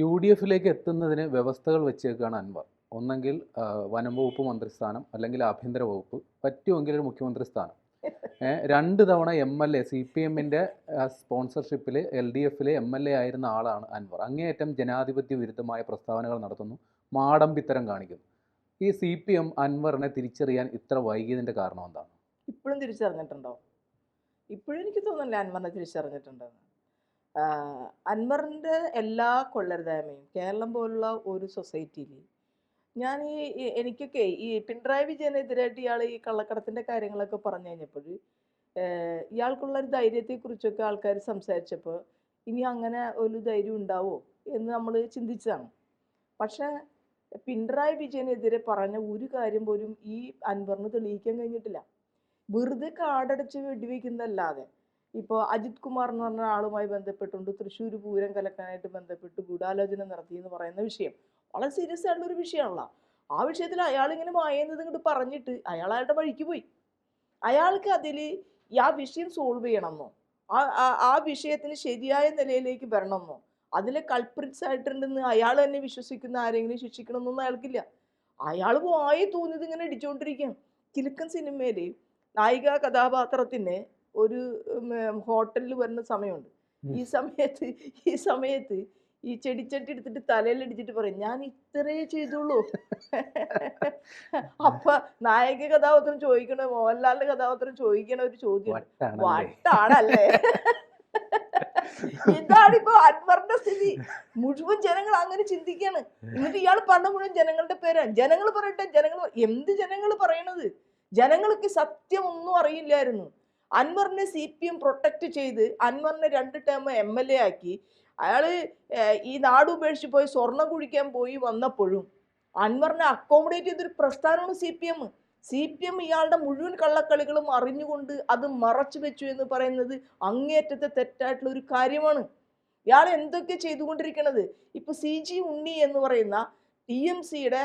U D എഫിലേക്ക് എത്തുന്നതിന് വ്യവസ്ഥകൾ വെച്ചേക്കാണ് അൻവർ. ഒന്നെങ്കിൽ വനം വകുപ്പ് മന്ത്രിസ്ഥാനം അല്ലെങ്കിൽ ആഭ്യന്തര വകുപ്പ് പറ്റുമെങ്കിൽ ഒരു മുഖ്യമന്ത്രി സ്ഥാനം രണ്ട് തവണ M L A C P എമ്മിന്റെ സ്പോൺസർഷിപ്പിൽ എൽ ഡി എഫിലെ എം എൽ എ ആയിരുന്ന ആളാണ് അൻവർ. അങ്ങേയറ്റം ജനാധിപത്യ വിരുദ്ധമായ പ്രസ്താവനകൾ നടത്തുന്നു മാടമ്പിത്തരം കാണിക്കുന്നു. ഈ സി പി എം അൻവറിനെ തിരിച്ചറിയാൻ ഇത്ര വൈകിയതിന്റെ കാരണം എന്താണ്? ഇപ്പോഴും തിരിച്ചറിഞ്ഞിട്ടുണ്ടോ? ഇപ്പോഴും എനിക്ക് തോന്നുന്നില്ല അൻവറിനെ തിരിച്ചറിഞ്ഞിട്ടുണ്ടെന്ന്. അൻവറിന്റെ എല്ലാ കൊള്ളരുതായ്മയും കേരളം പോലുള്ള ഒരു സൊസൈറ്റിയിൽ ഞാൻ ഈ എനിക്കൊക്കെ ഈ പിണറായി വിജയനെതിരായിട്ട് ഇയാൾ ഈ കള്ളക്കടത്തിന്റെ കാര്യങ്ങളൊക്കെ പറഞ്ഞു കഴിഞ്ഞപ്പോൾ ഇയാൾക്കുള്ള ഒരു ധൈര്യത്തെക്കുറിച്ചൊക്കെ ആൾക്കാർ സംസാരിച്ചപ്പോൾ ഇനി അങ്ങനെ ഒരു ധൈര്യം ഉണ്ടാവോ എന്ന് നമ്മൾ ചിന്തിച്ചതാണ്. പക്ഷേ പിണറായി വിജയനെതിരെ പറഞ്ഞ ഒരു കാര്യം പോലും ഈ അൻവറിന് തെളിയിക്കാൻ കഴിഞ്ഞിട്ടില്ല. വെറുതെ കാടടച്ച് വെടിവെക്കുന്നതല്ലാതെ ഇപ്പോൾ അജിത് കുമാർ എന്ന് പറഞ്ഞ ആളുമായി ബന്ധപ്പെട്ടുണ്ട് തൃശ്ശൂർ പൂരം കലക്കാനായിട്ട് ബന്ധപ്പെട്ട് ഗൂഢാലോചന നടത്തി എന്ന് പറയുന്ന വിഷയം. വളരെ സീരിയസ് ആയിട്ടുള്ള ഒരു വിഷയമാണല്ലോ. ആ വിഷയത്തിൽ അയാൾ ഇങ്ങനെ മായുന്നത് ഇങ്ങോട്ട് പറഞ്ഞിട്ട് അയാൾ അയാളുടെ വഴിക്ക് പോയി. അയാൾക്ക് അതിൽ ആ വിഷയം സോൾവ് ചെയ്യണമെന്നോ ആ ആ- വിഷയത്തിന് ശരിയായ നിലയിലേക്ക് വരണമെന്നോ അതിലെ കൾപ്രിറ്റ്സ് ആയിട്ടുണ്ടെന്ന് അയാൾ തന്നെ വിശ്വസിക്കുന്ന ആരെങ്കിലും ശിക്ഷിക്കണമെന്നൊന്നും അയാൾക്കില്ല. അയാൾ വായി തോന്നിയത് ഇങ്ങനെ അടിച്ചുകൊണ്ടിരിക്കുകയാണ് കിലുക്കൻ സിനിമയിൽ നായിക കഥാപാത്രത്തിന് ഒരു ഹോട്ടലിൽ വരുന്ന സമയമുണ്ട്. ഈ സമയത്ത് ഈ സമയത്ത് ഈ ചെടിച്ചട്ടി എടുത്തിട്ട് തലയിലടിച്ചിട്ട് പറയും ഞാൻ ഇത്രേ ചെയ്തുള്ളൂ. അപ്പൊ നായക കഥാപാത്രം ചോദിക്കണ മോഹൻലാലിന്റെ കഥാപാത്രം ചോദിക്കണ ഒരു ചോദ്യം വട്ടാണല്ലേ? ഇതാണിപ്പോ അൻവറിന്റെ സ്ഥിതി. മുഴുവൻ ജനങ്ങൾ അങ്ങനെ ചിന്തിക്കാണ്. എന്നിട്ട് ഇയാൾ പറഞ്ഞ മുഴുവൻ ജനങ്ങളുടെ പേരാണ് ജനങ്ങൾ പറയട്ടെ ജനങ്ങൾ എന്ത് ജനങ്ങൾ പറയണത്? ജനങ്ങൾക്ക് സത്യമൊന്നും അറിയില്ലായിരുന്നു. അൻവറിനെ സി പി എം പ്രൊട്ടക്റ്റ് ചെയ്ത് അൻവറിനെ രണ്ട് ടേം എം എൽ എ ആക്കി. അയാൾ ഈ നാട് ഉപേക്ഷിച്ച് പോയി സ്വർണം കുഴിക്കാൻ പോയി വന്നപ്പോഴും അൻവറിനെ അക്കോമഡേറ്റ് ചെയ്തൊരു പ്രസ്ഥാനമാണ് C P M C P M ഇയാളുടെ മുഴുവൻ കള്ളക്കളികളും അറിഞ്ഞുകൊണ്ട് അത് മറച്ചു വെച്ചു എന്ന് പറയുന്നത് അങ്ങേയറ്റത്തെ തെറ്റായിട്ടുള്ള ഒരു കാര്യമാണ്. ഇയാൾ എന്തൊക്കെ ചെയ്തുകൊണ്ടിരിക്കണത്? ഇപ്പൊ സി ജി ഉണ്ണി എന്ന് പറയുന്ന ടി എം സിയുടെ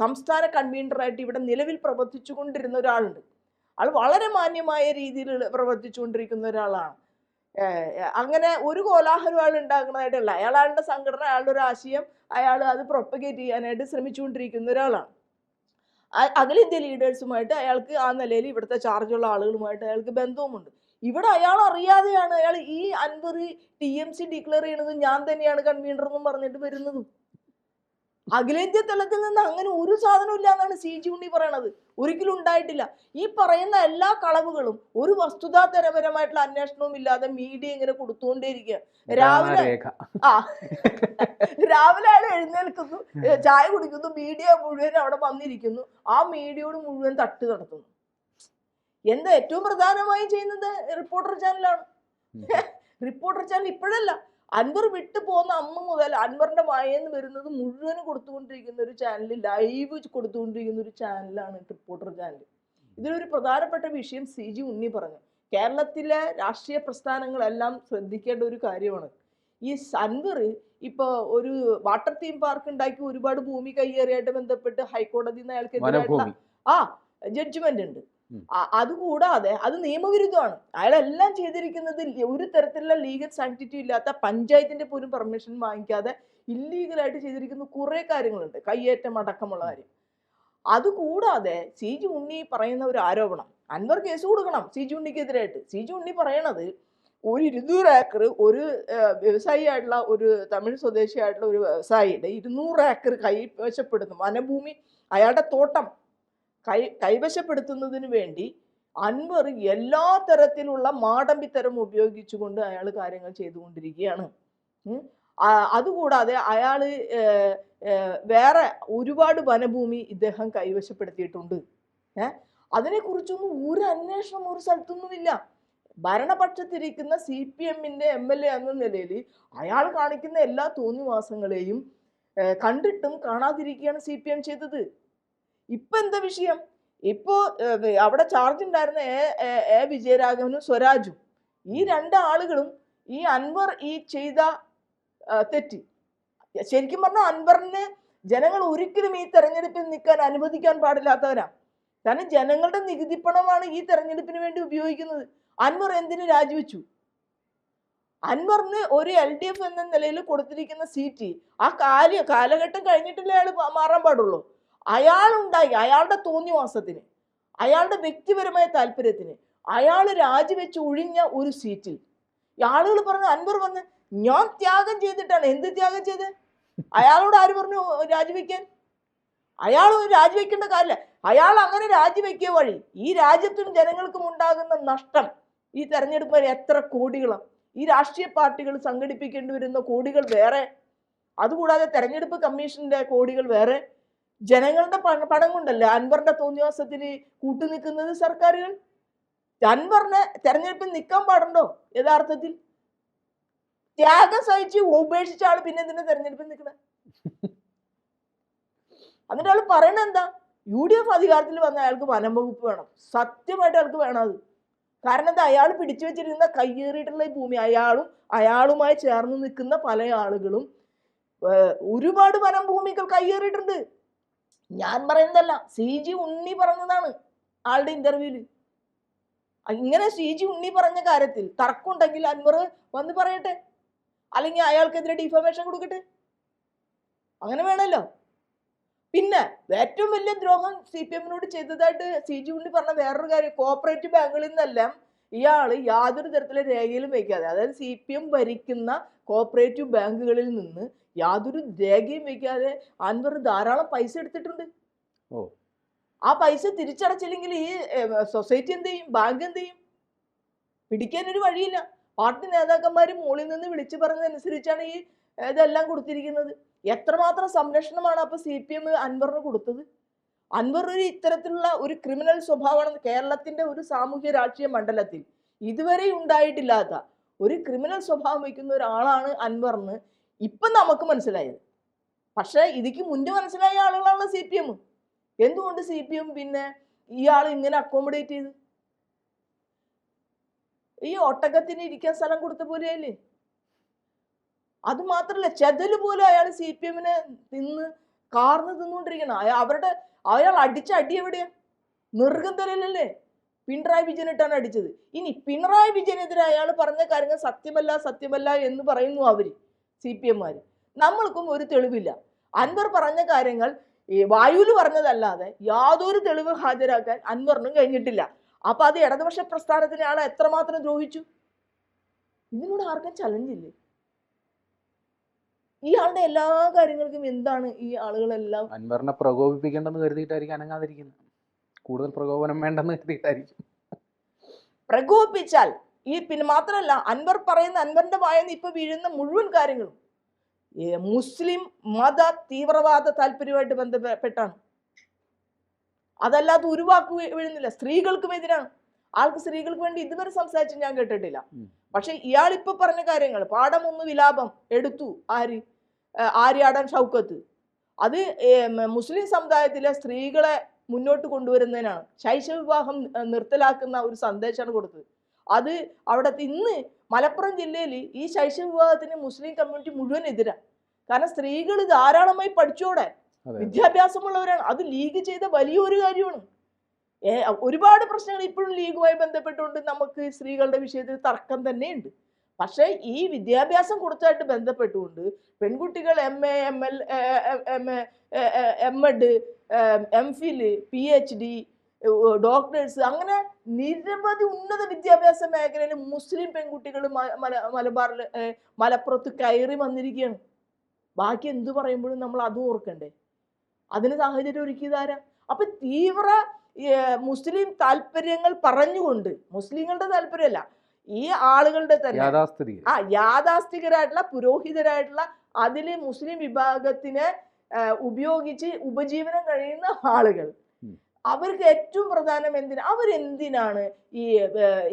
സംസ്ഥാന കൺവീനറായിട്ട് ഇവിടെ നിലവിൽ പ്രവർത്തിച്ചു കൊണ്ടിരുന്ന ഒരാളുണ്ട്. ആൾ വളരെ മാന്യമായ രീതിയിൽ പ്രവർത്തിച്ചുകൊണ്ടിരിക്കുന്ന ഒരാളാണ്. അങ്ങനെ ഒരു കോലാഹലം അയാൾ ഉണ്ടാക്കുന്നതായിട്ടല്ല. അയാൾ സംഘടന അയാളുടെ ഒരു ആശയം അയാൾ അത് പ്രൊപ്പഗേറ്റ് ചെയ്യാനായിട്ട് ശ്രമിച്ചുകൊണ്ടിരിക്കുന്ന ഒരാളാണ്. അഖിലേന്ത്യ ലീഡേഴ്സുമായിട്ട് അയാൾക്ക് ആ നിലയിൽ ഇവിടുത്തെ ചാർജുള്ള ആളുകളുമായിട്ട് അയാൾക്ക് ബന്ധവുമുണ്ട്. ഇവിടെ അയാൾ അറിയാതെയാണ് അയാൾ ഈ Anvar T M C declare ചെയ്യണത് ഞാൻ തന്നെയാണ് കൺവീനർ എന്നും പറഞ്ഞിട്ട് വരുന്നതും. അഖിലേന്ത്യാ തലത്തിൽ നിന്ന് അങ്ങനെ ഒരു സാധനവും ഇല്ല എന്നാണ് സി ജി ഉണ്ണി പറയണത്. ഒരിക്കലും ഉണ്ടായിട്ടില്ല. ഈ പറയുന്ന എല്ലാ കളവുകളും ഒരു വസ്തുതാതരപരമായിട്ടുള്ള അന്വേഷണവും ഇല്ലാതെ മീഡിയ ഇങ്ങനെ കൊടുത്തുകൊണ്ടേയിരിക്കുക രാവിലെ ആ. രാവിലെ അയാൾ എഴുന്നേൽക്കുന്നു ചായ കുടിക്കുന്നു. മീഡിയ മുഴുവൻ അവിടെ വന്നിരിക്കുന്നു. ആ മീഡിയയോട് മുഴുവൻ തട്ട് നടത്തുന്നു എന്താ ഏറ്റവും പ്രധാനമായും ചെയ്യുന്നത് റിപ്പോർട്ടർ ചാനലാണ്. റിപ്പോർട്ടർ ചാനൽ ഇപ്പോഴല്ല. അൻവർ വിട്ടു പോകുന്ന അന്ന് മുതൽ അൻവറിന്റെ വായെന്ന് വരുന്നത് മുഴുവനും കൊടുത്തുകൊണ്ടിരിക്കുന്ന ഒരു ചാനൽ ലൈവ് കൊടുത്തുകൊണ്ടിരിക്കുന്ന ഒരു ചാനലാണ് റിപ്പോർട്ടർ ചാനൽ ഇതിലൊരു പ്രധാനപ്പെട്ട വിഷയം സി ജി ഉണ്ണി പറഞ്ഞു. കേരളത്തിലെ രാഷ്ട്രീയ പ്രസ്ഥാനങ്ങളെല്ലാം ശ്രദ്ധിക്കേണ്ട ഒരു കാര്യമാണ്. ഈ അൻവർ ഇപ്പോൾ ഒരു വാട്ടർ തീം പാർക്ക് ഉണ്ടാക്കി ഒരുപാട് ഭൂമി കയ്യേറിയായിട്ട് ബന്ധപ്പെട്ട് ഹൈക്കോടതിയിൽ നിന്ന് അയാൾക്കെതിരായിട്ടുള്ള ആ ജഡ്ജ്മെന്റ് ഉണ്ട്. അതുകൂടാതെ അത് നിയമവിരുദ്ധമാണ്. അയാൾ എല്ലാം ചെയ്തിരിക്കുന്നത് ഒരു തരത്തിലുള്ള ലീഗൽ സാങ്ക്ടിറ്റി ഇല്ലാത്ത പഞ്ചായത്തിന്റെ പോലും പെർമിഷൻ വാങ്ങിക്കാതെ ഇല്ലീഗലായിട്ട് ചെയ്തിരിക്കുന്ന കുറെ കാര്യങ്ങളുണ്ട്. കയ്യേറ്റം അടക്കമുള്ള കാര്യം. അതുകൂടാതെ സി ജി ഉണ്ണി പറയുന്ന ഒരു ആരോപണം. അൻവർ കേസ് കൊടുക്കണം സി ജി ഉണ്ണിക്കെതിരായിട്ട്. സി ജി ഉണ്ണി പറയണത് ഒരു ഇരുന്നൂറ് ഏക്കർ ഒരു വ്യവസായിയായിട്ടുള്ള ഒരു തമിഴ് സ്വദേശിയായിട്ടുള്ള ഒരു വ്യവസായിയുടെ ഇരുന്നൂറ് ഏക്കർ കൈവശപ്പെടുന്നു വനഭൂമി അയാളുടെ തോട്ടം കൈ കൈവശപ്പെടുത്തുന്നതിന് വേണ്ടി അൻവർ എല്ലാ തരത്തിലുള്ള മാടമ്പിത്തരം ഉപയോഗിച്ചുകൊണ്ട് അയാൾ കാര്യങ്ങൾ ചെയ്തുകൊണ്ടിരിക്കുകയാണ്. അതുകൂടാതെ അയാൾ വേറെ ഒരുപാട് വനഭൂമി ഇദ്ദേഹം കൈവശപ്പെടുത്തിയിട്ടുണ്ട്. ഏഹ് അതിനെക്കുറിച്ചൊന്നും ഒരു അന്വേഷണം ഒരു സ്ഥലത്തൊന്നുമില്ല. ഭരണപക്ഷത്തിരിക്കുന്ന സി പി എമ്മിന്റെ എം എൽ എ എന്ന നിലയിൽ അയാൾ കാണിക്കുന്ന എല്ലാ തോന്നിവാസങ്ങളെയും കണ്ടിട്ടും കാണാതിരിക്കുകയാണ് സി പി എം ചെയ്തത്. ഇപ്പൊ എന്താ വിഷയം? ഇപ്പോ അവിടെ ചാർജ് ഉണ്ടായിരുന്ന എ എ- വിജയരാഘവനും സ്വരാജും. ഈ രണ്ട് ആളുകളും ഈ അൻവർ ഈ ചെയ്ത തെറ്റ്. ശരിക്കും പറഞ്ഞാൽ അൻവറിന് ജനങ്ങൾ ഒരിക്കലും ഈ തെരഞ്ഞെടുപ്പിൽ നിൽക്കാൻ അനുവദിക്കാൻ പാടില്ലാത്തവരാണ് കാരണം ജനങ്ങളുടെ നികുതി പണമാണ് ഈ തെരഞ്ഞെടുപ്പിന് വേണ്ടി ഉപയോഗിക്കുന്നത്. അൻവർ എന്തിനു രാജിവെച്ചു? അൻവറിന് ഒരു എൽ ഡി എഫ് എന്ന നിലയിൽ കൊടുത്തിരിക്കുന്ന സീറ്റ് ആ കാല കാലഘട്ടം കഴിഞ്ഞിട്ടല്ലേ അയാൾ മാറാൻ പാടുള്ളൂ. അയാളുണ്ടായി അയാളുടെ തോന്നിവാസത്തിന് അയാളുടെ വ്യക്തിപരമായ താല്പര്യത്തിന് അയാൾ രാജിവെച്ച് ഒഴിഞ്ഞ ഒരു സീറ്റിൽ. ആളുകൾ പറഞ്ഞ അൻവർ വന്ന് ഞാൻ ത്യാഗം ചെയ്തിട്ടാണ്. എന്ത് ത്യാഗം ചെയ്ത്? അയാളോട് ആര് പറഞ്ഞു രാജിവെക്കാൻ? അയാൾ രാജിവെക്കേണ്ട കാര്യമില്ല. അയാൾ അങ്ങനെ രാജിവെക്കിയ വഴി ഈ രാജ്യത്തിനും ജനങ്ങൾക്കും ഉണ്ടാകുന്ന നഷ്ടം ഈ തെരഞ്ഞെടുപ്പ് വരെ എത്ര കോടികളാണ്. ഈ രാഷ്ട്രീയ പാർട്ടികൾ സംഘടിപ്പിക്കേണ്ടി വരുന്ന കോടികൾ വേറെ. അതുകൂടാതെ തെരഞ്ഞെടുപ്പ് കമ്മീഷന്റെ കോടികൾ വേറെ. ജനങ്ങളുടെ പണ കൊണ്ടല്ലേ അൻവറിന്റെ തോന്നിവാസത്തിന് കൂട്ടുനിൽക്കുന്നത് സർക്കാരുകൾ. അൻവറിനെ തെരഞ്ഞെടുപ്പിൽ നിൽക്കാൻ പാടുണ്ടോ? യഥാർത്ഥത്തിൽ? ത്യാഗം സഹിച്ച് ഉപേക്ഷിച്ച ആൾ പിന്നെ എന്തിനാ തെരഞ്ഞെടുപ്പിൽ നിൽക്കണേ എന്നിട്ട് ആൾ പറയണ എന്താ? യു ഡി എഫ് അധികാരത്തിൽ വന്ന അയാൾക്ക് വനം വകുപ്പ് വേണം. സത്യമായിട്ട് അയാൾക്ക് വേണം അത്. കാരണം എന്താ? അയാൾ പിടിച്ചു വെച്ചിരിക്കുന്ന കയ്യേറിയിട്ടുള്ള ഭൂമി അയാളും അയാളുമായി ചേർന്ന് നിൽക്കുന്ന പല ആളുകളും ഒരുപാട് വനം ഭൂമികൾ കയ്യേറിയിട്ടുണ്ട്. ഞാൻ പറയുന്നതല്ല സി ജി ഉണ്ണി പറഞ്ഞതാണ് ആളുടെ ഇന്റർവ്യൂൽ ഇങ്ങനെ സി ജി ഉണ്ണി പറഞ്ഞ കാര്യത്തിൽ തർക്കമുണ്ടെങ്കിൽ അൻവർ വന്ന് പറയട്ടെ. അല്ലെങ്കിൽ അയാൾക്കെതിരെ ഡിഫോമേഷൻ കൊടുക്കട്ടെ. അങ്ങനെ വേണമല്ലോ പിന്നെ ഏറ്റവും വലിയ ദ്രോഹം സി പി എമ്മിനോട് ചെയ്തതായിട്ട് സി ജി ഉണ്ണി പറഞ്ഞ വേറൊരു കാര്യം കോപ്പറേറ്റീവ് ബാങ്കുകളിൽ നിന്നെല്ലാം ഇയാൾ യാതൊരു തരത്തിലെ രേഖയിലും വയ്ക്കാതെ അതായത് സി പി എം ഭരിക്കുന്ന കോപ്പറേറ്റീവ് ബാങ്കുകളിൽ നിന്ന് യാതൊരു രേഖയും വയ്ക്കാതെ അൻവർ ധാരാളം പൈസ എടുത്തിട്ടുണ്ട്. ഓ. ആ പൈസ തിരിച്ചടച്ചില്ലെങ്കിൽ ഈ സൊസൈറ്റി എന്ത് ചെയ്യും? ബാങ്ക് എന്ത് ചെയ്യും? പിടിക്കാനൊരു വഴിയില്ല. പാർട്ടി നേതാക്കന്മാർ മുകളിൽ നിന്ന് വിളിച്ചു പറഞ്ഞതനുസരിച്ചാണ് ഈ ഇതെല്ലാം കൊടുത്തിരിക്കുന്നത്. എത്രമാത്രം സംരക്ഷണമാണ് അപ്പൊ സി പി എം അൻവറിന് കൊടുത്തത്? അൻവർ ഒരു ഇത്തരത്തിലുള്ള ഒരു ക്രിമിനൽ സ്വഭാവമാണ് കേരളത്തിന്റെ ഒരു സാമൂഹ്യ രാഷ്ട്രീയ മണ്ഡലത്തിൽ. ഇതുവരെ ഉണ്ടായിട്ടില്ലാത്ത ഒരു ക്രിമിനൽ സ്വഭാവം വയ്ക്കുന്ന ഒരാളാണ് അൻവറിന് ഇപ്പം നമുക്ക് മനസ്സിലായത്. പക്ഷേ ഇതിക്ക് മുൻപ് മനസ്സിലായ ആളുകളാണ് സി പി എം എന്തുകൊണ്ട് സി പി എം പിന്നെ ഇയാൾ ഇങ്ങനെ അക്കോമഡേറ്റ് ചെയ്ത്? ഈ ഒട്ടകത്തിന് ഇരിക്കാൻ സ്ഥലം കൊടുത്ത പോലെയല്ലേ അത് മാത്രല്ല ചെതൽ പോലും അയാൾ സി പി എമ്മിനെ തിന്ന് കാർന്ന് തിന്നുകൊണ്ടിരിക്കണം. അവരുടെ അയാൾ അടിച്ച അടി എവിടെയാ? നിർഗന്ധരല്ലേ പിണറായി വിജയനിട്ടാണ് അടിച്ചത്. ഇനി പിണറായി വിജയനെതിരെ അയാൾ പറഞ്ഞ കാര്യങ്ങൾ സത്യമല്ല സത്യമല്ല എന്ന് പറയുന്നു അവർ സി പി എംമാർ നമ്മൾക്കും ഒരു തെളിവില്ല. അൻവർ പറഞ്ഞ കാര്യങ്ങൾ വായുവിൽ പറഞ്ഞതല്ലാതെ യാതൊരു തെളിവ് ഹാജരാക്കാൻ അൻവറിനും കഴിഞ്ഞിട്ടില്ല. അപ്പൊ അത് ഇടതുപക്ഷ പ്രസ്ഥാനത്തിനെ ആൾ എത്രമാത്രം ദ്രോഹിച്ചു? ഇതിനോട് ആർക്കും ചലഞ്ചില്ലേ ഈ ആളുടെ എല്ലാ കാര്യങ്ങൾക്കും എന്താണ് ഈ ആളുകളെല്ലാം അൻവറിനെ പ്രകോപിപ്പിക്കേണ്ടെന്ന് കരുതിയിട്ടായിരിക്കും അനങ്ങാതിരിക്കുന്നത്. കൂടുതൽ പ്രകോപനം വേണ്ടെന്ന് കരുതിയിട്ടായിരിക്കും. പ്രകോപിപ്പിച്ചാൽ ഈ പിന്നെ മാത്രമല്ല അൻവർ പറയുന്ന അൻവറിന്റെ വായന്ന് ഇപ്പൊ വീഴുന്ന മുഴുവൻ കാര്യങ്ങളും. മുസ്ലിം മത തീവ്രവാദ താല്പര്യമായിട്ട് ബന്ധപ്പെട്ടാണ് അതല്ലാതെ ഒരു വാക്ക് വീഴുന്നില്ല. സ്ത്രീകൾക്കും എതിരാണ്. ആൾക്ക് സ്ത്രീകൾക്ക് വേണ്ടി ഇതുവരെ സംസാരിച്ച് ഞാൻ കേട്ടിട്ടില്ല. പക്ഷെ ഇയാൾ ഇപ്പൊ പറഞ്ഞ കാര്യങ്ങൾ പാഠം ഒന്ന് വിലാപം എടുത്തു ആര് ആര്യാടൻ ഷൗക്കത്ത്. അത് മുസ്ലിം സമുദായത്തിലെ സ്ത്രീകളെ മുന്നോട്ട് കൊണ്ടുവരുന്നതിനാണ്. ശൈശവ വിവാഹം നിർത്തലാക്കുന്ന ഒരു സന്ദേശമാണ് കൊടുത്തത്. അത് അവിടെ ഇന്ന് മലപ്പുറം ജില്ലയിൽ ഈ ശൈശവ വിവാഹത്തിന് മുസ്ലിം കമ്മ്യൂണിറ്റി മുഴുവൻ എതിരാണ് കാരണം സ്ത്രീകൾ ധാരാളമായി പഠിച്ചോടെ വിദ്യാഭ്യാസമുള്ളവരാണ്. അത് ലീഗ് ചെയ്ത വലിയൊരു കാര്യമാണ്. ഒരുപാട് പ്രശ്നങ്ങൾ ഇപ്പോഴും ലീഗുമായി ബന്ധപ്പെട്ടുകൊണ്ട് നമുക്ക് സ്ത്രീകളുടെ വിഷയത്തിൽ തർക്കം തന്നെയുണ്ട്. പക്ഷേ ഈ വിദ്യാഭ്യാസം കൊടുത്തായിട്ട് ബന്ധപ്പെട്ടുകൊണ്ട് പെൺകുട്ടികൾ M A M L M Ed M Phil P H D doctors അങ്ങനെ നിരവധി ഉന്നത വിദ്യാഭ്യാസ മേഖലയിൽ മുസ്ലിം പെൺകുട്ടികൾ മല മലബാറിൽ മലപ്പുറത്ത് കയറി വന്നിരിക്കുകയാണ് ബാക്കി എന്തു പറയുമ്പോഴും നമ്മൾ അത് ഓർക്കണ്ടേ? അതിന് സാഹചര്യം ഒരുക്കിയതാരാ അപ്പൊ തീവ്ര മുസ്ലിം താല്പര്യങ്ങൾ പറഞ്ഞുകൊണ്ട് മുസ്ലിങ്ങളുടെ താല്പര്യമല്ല ഈ ആളുകളുടെ തന്നെ ആ യാഥാസ്ഥികരായിട്ടുള്ള പുരോഹിതരായിട്ടുള്ള അതിൽ മുസ്ലിം വിഭാഗത്തിനെ ഉപയോഗിച്ച് ഉപജീവനം കഴിയുന്ന ആളുകൾ. അവർക്ക് ഏറ്റവും പ്രധാനം എന്തിനാ അവരെന്തിനാണ് ഈ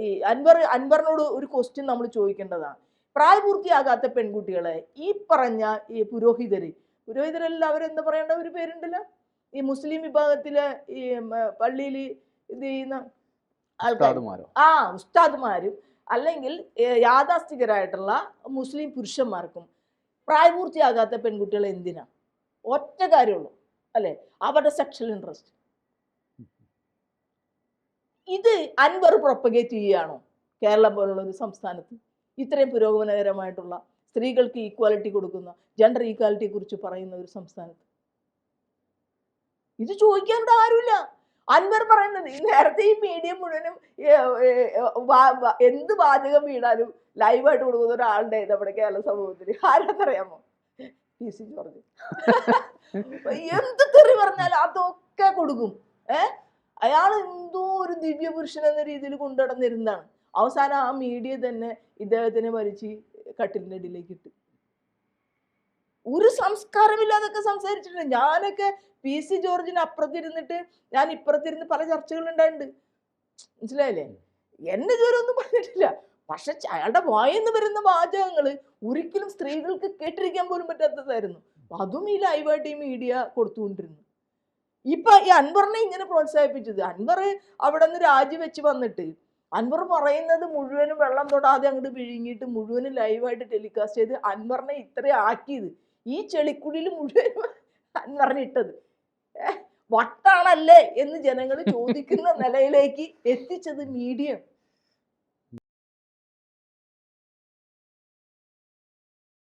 ഈ അൻവർ അൻവറിനോട് ഒരു ക്വസ്റ്റ്യൻ നമ്മൾ ചോദിക്കേണ്ടതാണ്. പ്രായപൂർത്തിയാകാത്ത പെൺകുട്ടികളെ ഈ പറഞ്ഞ ഈ പുരോഹിതര് പുരോഹിതരെല്ലാം അവരെന്താ പറയേണ്ട ഒരു പേരുണ്ടല്ലോ? ഈ മുസ്ലിം വിഭാഗത്തിലെ ഈ പള്ളിയിൽ ഇത് ചെയ്യുന്ന ആൾക്കാർ ആ ഉസ്താദ്മാരും അല്ലെങ്കിൽ യാഥാസ്ഥികരായിട്ടുള്ള മുസ്ലിം പുരുഷന്മാർക്കും പ്രായപൂർത്തിയാകാത്ത പെൺകുട്ടികൾ എന്തിനാ? ഒറ്റ കാര്യമുള്ളൂ അല്ലേ? അവരുടെ സെക്ഷൽ ഇൻട്രസ്റ്റ് ഇത് അൻവർ പ്രൊപ്പഗേറ്റ് ചെയ്യുകയാണോ? കേരളം പോലുള്ള ഒരു സംസ്ഥാനത്ത് ഇത്രയും പുരോഗമനകരമായിട്ടുള്ള സ്ത്രീകൾക്ക് ഈക്വാലിറ്റി കൊടുക്കുന്ന ജെൻഡർ ഈക്വാലിറ്റിയെ കുറിച്ച് പറയുന്ന ഒരു സംസ്ഥാനത്ത്? ഇത് ചോദിക്കാണ്ട് ആരുമില്ല. അൻവർ പറയുന്നത് നേരത്തെ ഈ മീഡിയ മുഴുവനും എന്ത് വാചകം വീടാനും ലൈവായിട്ട് കൊടുക്കുന്ന ഒരാളുടെ നമ്മുടെ കേരള സമൂഹത്തിൽ ആരാന്നറിയാമോ? P C George. എന്ത് തെറി പറഞ്ഞാലും അതൊക്കെ കൊടുക്കും. ഏ? അയാൾ എന്തോ ഒരു ദിവ്യ പുരുഷൻ എന്ന രീതിയിൽ കൊണ്ടുനടന്നിരുന്നതാണ് അവസാനം ആ മീഡിയ തന്നെ ഇദ്ദേഹത്തിനെ വലിച്ച് കട്ടിലിന്റെ അടിയിലേക്ക് ഇട്ടു. ഒരു സംസ്കാരമില്ലാതൊക്കെ സംസാരിച്ചിട്ടുണ്ട്. ഞാനൊക്കെ പി സി ജോർജിന് അപ്പുറത്തിരുന്നിട്ട് ഞാൻ ഇപ്പുറത്തിരുന്ന് പല ചർച്ചകൾ ഉണ്ടായിട്ടുണ്ട്. മനസ്സിലായില്ലേ? എന്നെ ഇതുവരെ ഒന്നും പറഞ്ഞിട്ടില്ല. പക്ഷെ അയാളുടെ വായെന്ന് വരുന്ന വാചകങ്ങൾ ഒരിക്കലും സ്ത്രീകൾക്ക് കേട്ടിരിക്കാൻ പോലും പറ്റാത്തതായിരുന്നു. അതും ഈ ലൈവായിട്ട് ഈ മീഡിയ കൊടുത്തുകൊണ്ടിരുന്നു. ഇപ്പൊ ഈ അൻവറിനെ ഇങ്ങനെ പ്രോത്സാഹിപ്പിച്ചത്. അൻവർ അവിടെ നിന്ന് രാജിവെച്ച് വന്നിട്ട് അൻവർ പറയുന്നത് മുഴുവനും വെള്ളം തൊടാതെ അങ്ങോട്ട് വിഴുങ്ങിയിട്ട് മുഴുവനും ലൈവായിട്ട് ടെലികാസ്റ്റ് ചെയ്ത് അൻവറിനെ ഇത്രയും ആക്കിയത്. ഈ ചെളിക്കുടിയിൽ മുഴുവനും അൻവറിനെ ഇട്ടത്. വട്ടാണല്ലേ എന്ന് ജനങ്ങൾ ചോദിക്കുന്ന നിലയിലേക്ക് എത്തിച്ചത് മീഡിയ